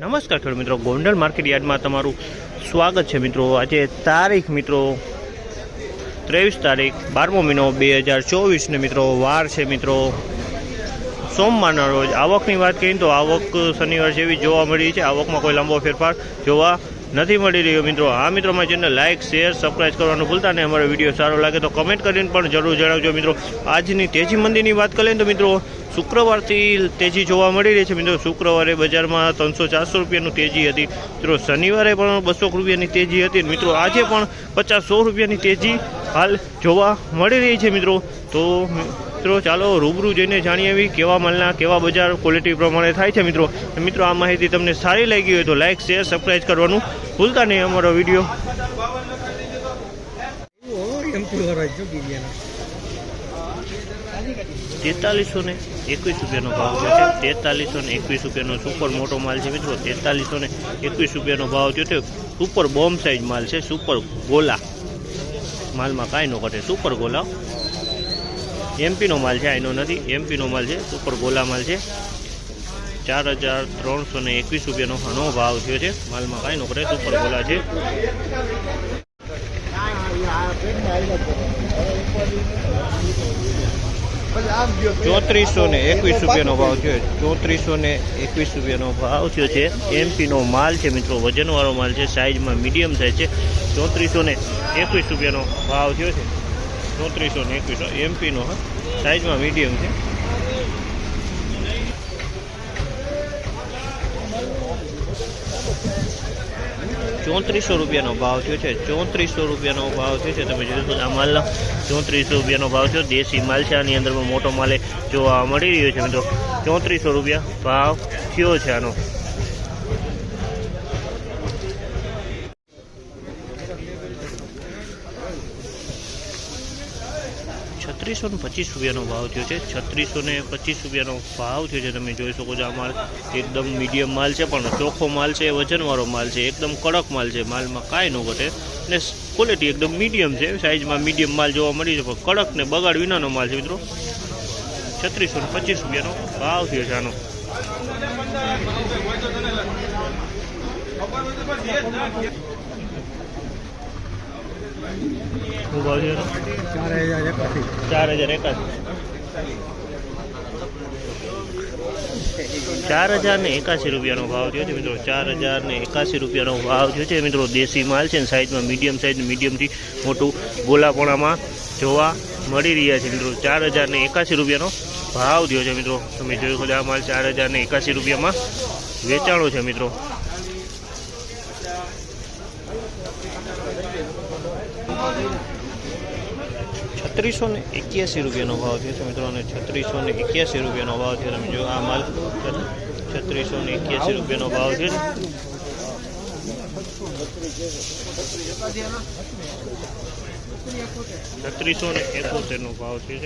નમસ્કાર ખેડૂત મિત્રો, ગોંડલ માર્કેટ યાર્ડમાં તમારું સ્વાગત છે મિત્રો. આજે તારીખ મિત્રો ત્રેવીસ તારીખ, બારમો મહિનો બે હજાર ચોવીસને મિત્રો વાર છે મિત્રો. સોમવારના રોજ આવકની વાત કરીએ તો આવક શનિવાર જેવી જોવા મળી છે. આવકમાં કોઈ લાંબો ફેરફાર જોવા નથી મળી રહ્યો મિત્રો. આ મિત્રો મારી ચેનલ લાઇક શેર સબસ્ક્રાઈબ કરવાનું ભૂલતા નહીં. અમારો વીડિયો સારો લાગે તો કમેન્ટ કરીને પણ જરૂર જણાવજો મિત્રો. આજની તેજી મંદીની વાત કરીએ તો મિત્રો શુક્રવારથી તેજી જોવા મળી રહી છે મિત્રો. શુક્રવારે બજારમાં ત્રણસો ચારસો રૂપિયાનું તેજી હતી. મિત્રો, શનિવારે પણ બસો રૂપિયાની તેજી હતી. મિત્રો, આજે પણ પચાસ સો રૂપિયાની તેજી હાલ જોવા મળી રહી છે મિત્રો. તો મિત્રો, ચાલો રૂબરૂ જઈને જાણીએ આવી કેવા માલના કેવા બજાર ક્વોલિટી પ્રમાણે થાય છે મિત્રો. મિત્રો, આ માહિતી તમને સારી લાગી હોય તો લાઇક શેર સબસ્ક્રાઈબ કરવાનું ભૂલતા નહીં અમારો વીડિયો. તેતાલીસો ને એકવીસ રૂપિયાનો ભાવ થયો છે. તેતાલીસો ને એકવીસ રૂપિયાનો સુપર મોટો માલ છે મિત્રો. તેતાલીસો ને એકવીસ રૂપિયાનો ભાવ થયો છે. સુપર બોમ્બ સાઇઝ માલ છે. સુપર ગોલા. માલમાં કાંઈ ન ઘટે. સુપર ગોલા. એમપીનો માલ છે. આઈનો નથી. એમપીનો માલ છે. સુપર ગોલા માલ છે. ચાર હજાર ત્રણસો ને એકવીસ રૂપિયાનો આનો ભાવ થયો છે. માલમાં કાંઈ ન ઘટે. સુપર ગોલા છે. ચોત્રીસો ને એકવીસ રૂપિયાનો ભાવ થયો. ચોત્રીસો ને એકવીસ રૂપિયાનો ભાવ થયો છે. એમપીનો માલ છે મિત્રો, વજનવાળો માલ છે સાઇઝમાં મીડિયમ સાઇઝ છે. ચોત્રીસો ને એકવીસ રૂપિયાનો ભાવ થયો છે. ચોત્રીસો ને એકવીસો એમપીનો હા. સાઇઝમાં મીડિયમ છે. ચોત્રીસો રૂપિયાનો ભાવ થયો છે. ચોત્રીસો રૂપિયાનો ભાવ થયો છે. તમે જોઈ શકો આ માલ ચોત્રીસો રૂપિયાનો ભાવ થયો. દેશી માલ છે. આની અંદર મોટો માલે જોવા મળી રહ્યો છે, મિત્રો. ચોત્રીસો રૂપિયા ભાવ થયો છે આનો. છત્રીસો ને પચીસ રૂપિયાનો ભાવ થયો છે. છત્રીસો ને પચીસ રૂપિયાનો ભાવ થયો છે. તમે જોઈ શકો છો આ માલ એકદમ મીડિયમ માલ છે, પણ ચોખ્ખો માલ છે, વજનવાળો માલ છે, એકદમ કડક માલ છે. માલમાં કાંઈ ન ઘટે અને ક્વોલિટી એકદમ મીડિયમ છે. સાઇઝમાં મીડિયમ માલ જોવા મળી છે, પણ કડક ને બગાડ વિનાનો માલ છે, મિત્રો. છત્રીસો ને પચીસ રૂપિયાનો ભાવ થયો છે આનો. શું ભાવ છે એનો? ચાર હજાર એકાસી. ચાર હજાર ને એકાસી રૂપિયાનો ભાવ થયો છે મિત્રો. ચાર હજાર ને એકાસી રૂપિયાનો ભાવ થયો છે મિત્રો. દેશી માલ છે ને સાઈઝમાં મીડિયમ સાઈઝ મીડિયમથી મોટું ગોલાપણામાં જોવા મળી રહ્યા છે મિત્રો. ચાર હજાર ને એકાસી રૂપિયાનો ભાવ થયો છે મિત્રો. તમે જોયું આ માલ ચાર હજાર ને એકાસી રૂપિયામાં વેચાણો છે મિત્રો. છત્રીસો ને એક્યાસી રૂપિયાનો ભાવ થયો છે મિત્રો, અને છત્રીસો ને એક્યાસી રૂપિયાનો ભાવ થયો. તમે જો આ માલ છત્રીસો ને એક્યાસી રૂપિયાનો ભાવ છે. છત્રીસો ને એકોતેરનો ભાવ છે.